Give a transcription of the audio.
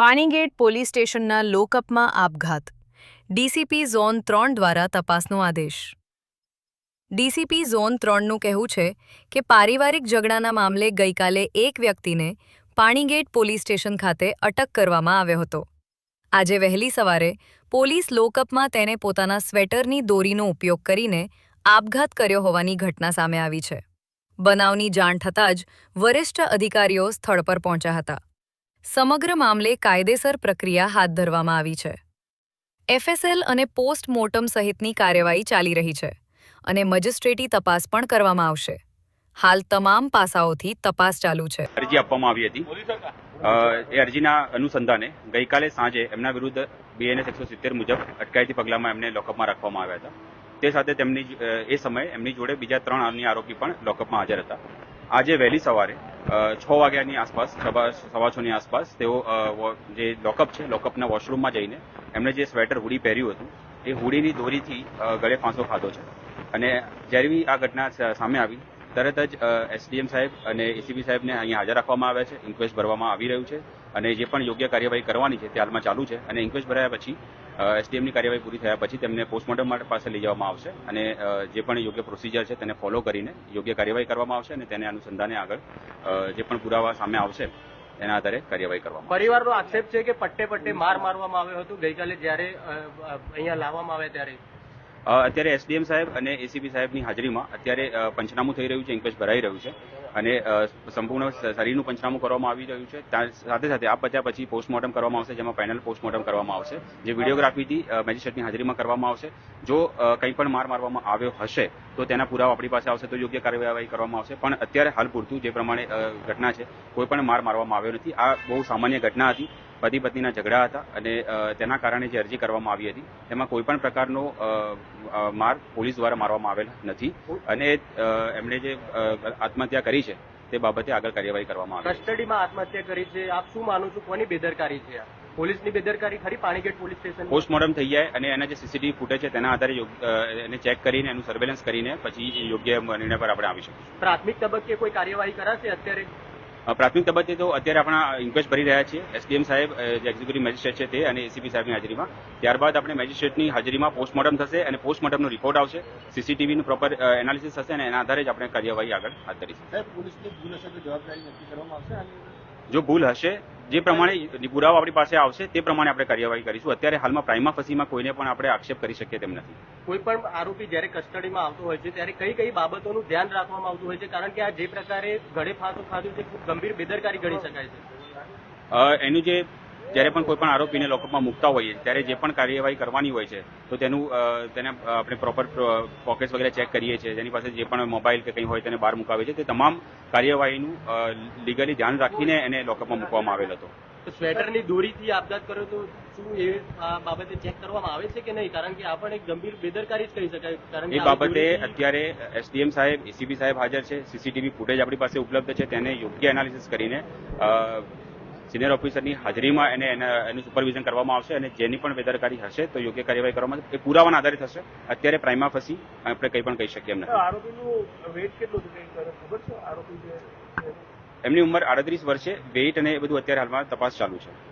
Panigate police સ્ટેશનના લોકઅપમાં આપઘાત. DCP zone ત્રણ દ્વારા તપાસનો આદેશ. ડીસીપી ઝોન ત્રણનું કહેવું છે કે પારિવારિક ઝઘડાના મામલે ગઈકાલે એક વ્યક્તિને પાણીગેટ પોલીસ સ્ટેશન ખાતે અટક કરવામાં આવ્યો હતો. આજે વહેલી સવારે પોલીસ લોકઅપમાં તેને પોતાના સ્વેટરની દોરીનો ઉપયોગ કરીને આપઘાત કર્યો હોવાની ઘટના સામે આવી છે. બનાવની જાણ થતાં જ વરિષ્ઠ અધિકારીઓ સ્થળ પર પહોંચ્યા હતા. સમગ્ર મામલે કાયદેસર પ્રક્રિયા હાથ ધરવામાં આવી છે. એફએસએલ અને પોસ્ટમોર્ટમ સહિતની કાર્યવાહી ચાલી રહી છે અને મજિસ્ટ્રેટી તપાસ પણ કરવામાં આવશે. હાલ તમામ પાસાઓથી તપાસ ચાલુ છે. અરજી આપવામાં આવી હતી. એ અરજીના અનુસંધાને ગઈકાલે સાંજે એમના વિરુદ્ધ બીએનએસ એકસો સિત્તેર મુજબ અટકાયતી પગલામાં એમને લોકઅપમાં રાખવામાં આવ્યા હતા. તે સાથે તેમની એ સમયે એમની જોડે બીજા ત્રણ અન્ય આરોપી પણ લોકઅપમાં હાજર હતા. આજે વહેલી સવારે છ વાગ્યાની આસપાસ, સવા છની આસપાસ તેઓ જે લોકઅપ છે, લોકઅપના વોશરૂમમાં જઈને એમણે જે સ્વેટર, હુડી પહેર્યું હતું, એ હુડીની દોરીથી ગળે ફાંસો ખાધો છે. અને જ્યારે આ ઘટના સામે આવી, તરત જ એસડીએમ સાહેબ અને એસીબી સાહેબને અહીંયા હાજર રાખવામાં આવ્યા છે, ઇન્ક્વેસ્ટ ભરવામાં આવી રહ્યું છે અને જે પણ યોગ્ય કાર્યવાહી કરવાની છે તે હાલમાં ચાલુ છે અને ઇન્ક્વેસ્ટ ભરાયા પછી એસડીએમની કાર્યવાહી પૂરી થયા પછી તેમને પોસ્ટમોર્ટમ માટે પાસે લઈ જવામાં આવશે અને જે પણ યોગ્ય પ્રોસિજર છે તેને ફોલો કરીને યોગ્ય કાર્યવાહી કરવામાં આવશે અને તેને અનુસંધાને આગળ જે પણ પુરાવા સામે આવશે એના આધારે કાર્યવાહી કરવામાં પરિવારનો આક્ષેપ છે કે પટ્ટે પટ્ટે માર મારવામાં આવ્યો હતો? ગઈકાલે જ્યારે અહીંયા લાવવામાં આવ્યા ત્યારે? અત્યારે એસડીએમ સાહેબ અને એસીબી સાહેબની હાજરીમાં અત્યારે પંચનામું થઈ રહ્યું છે ઇન્કવેસ્ટ ભરાઈ રહ્યું છે. અને સંપૂર્ણ શરીરનું પંચનામું કરવામાં આવી રહ્યું છે. સાથે સાથે આ પત્યા પછી પોસ્ટમોર્ટમ કરવામાં આવશે, જેમાં ફાઇનલ પોસ્ટમોર્ટમ કરવામાં આવશે, જે વિડીયોગ્રાફીથી મેજિસ્ટ્રેટની હાજરીમાં કરવામાં આવશે. જો કંઈ પણ માર મારવામાં આવ્યો હશે, તો તેના પુરાવા આપણી પાસે આવશે, તો યોગ્ય કાર્યવાહી કરવામાં આવશે. પણ અત્યારે હાલ પૂરતું, જે પ્રમાણે ઘટના છે, કોઈ પણ માર મારવામાં આવ્યો નથી. આ બહુ સામાન્ય ઘટના હતી. પતિ પત્નીના ઝઘડા હતા અને તેના કારણે જે અરજી કરવામાં આવી હતી તેમાં કોઈ પણ પ્રકારનો માર પોલીસ દ્વારા મારવામાં આવેલ નથી અને એમણે જે આત્મહત્યા કરી છે તે બાબતે આગળ કાર્યવાહી કરવામાં આવી કસ્ટડીમાં આત્મહત્યા કરી છે. આપ શું માનો છો? કોની બેદરકારી છે પોલીસની બેદરકારી ખરી? Panigate police station? પોસ્ટમોર્ટમ થઈ જાય અને એના જે સીસીટીવી ફૂટેજ છે તેના આધારે એને ચેક કરીને એનું સર્વેલન્સ કરીને પછી યોગ્ય નિર્ણય પર આપણે આવી શકીશું. પ્રાથમિક તબક્કે કોઈ કાર્યવાહી કરાશે અત્યારે? પ્રાથમિક તબક્કે તો અત્યારે આપણા ઇન્ક્વેસ્ટ ભરી રહ્યા છીએ. એસડીએમ સાહેબ જે એક્ઝિક્યુટિવ મેજિસ્ટ્રેટ છે તે અને એસીપી સાહેબની હાજરીમાં. ત્યારબાદ આપણે મેજિસ્ટ્રેટની હાજરીમાં પોસ્ટમોર્ટમ થશે અને પોસ્ટમોર્ટમનો રિપોર્ટ આવશે. સીસીટીવીનું પ્રોપર એનાલિસિસ થશે અને એના આધારે જ આપણે કાર્યવાહી આગળ હાથ ધરીશું? જો ભૂલ હશે જે પ્રમાણે પુરાવા આપણી પાસે આવશે તે પ્રમાણે આપણે કાર્યવાહી કરીશું. અત્યારે હાલમાં પ્રાઇમા ફસીમાં કોઈને પણ આપણે આક્ષેપ કરી શકીએ તેમ નથી. કોઈ પણ આરોપી જ્યારે કસ્ટડીમાં આવતો હોય છે ત્યારે કઈ કઈ બાબતોનું ધ્યાન રાખવામાં આવતું હોય છે? કારણ કે આ જે પ્રકારે ગળે ફાંસો ખાધું છે ખૂબ ગંભીર બેદરકારી ગણી શકાય છે. એનું જે જ્યારે પણ કોઈ પણ આરોપીને લોકઅપમાં મૂકતા હોઈએ ત્યારે જે પણ કાર્યવાહી કરવાની હોય છે તો તેનું તેને આપણે પ્રોપર પોકેટ્સ વગેરે ચેક કરીએ છીએ. જેની પાસે જે પણ મોબાઈલ કે કંઈ હોય તેને બહાર મુકાવે છે. તે તમામ કાર્યવાહીનું લીગલી ધ્યાન રાખીને એને લોકઅપમાં મૂકવામાં આવેલ હતો. સ્વેટરની દોરીથી આપઘાત કર્યો તો શું એ બાબતે ચેક કરવામાં આવે છે કે નહીં? કારણ કે આ પણ એક ગંભીર બેદરકારી જ કહી શકાય. કારણ એ કે એ બાબતે અત્યારે એસડીએમ સાહેબ એસીબી સાહેબ હાજર છે. સીસીટીવી ફૂટેજ આપણી પાસે ઉપલબ્ધ છે. તેને યોગ્ય એનાલિસિસ કરીને સિનિયર ઓફિસરની હાજરીમાં એને એના- સુપરવિઝન કરવામાં આવશે અને જેની પણ બેદરકારી હશે તો યોગ્ય કાર્યવાહી કરવામાં આવશે. એ પુરાવાના આધારિત હશે. અત્યારે પ્રાઇમા ફસી આપણે કંઈ પણ કહી શકીએ એમ નથી. એમની ઉંમર આડત્રીસ વર્ષે વેઇટ અને એ બધું અત્યારે હાલમાં તપાસ ચાલુ છે.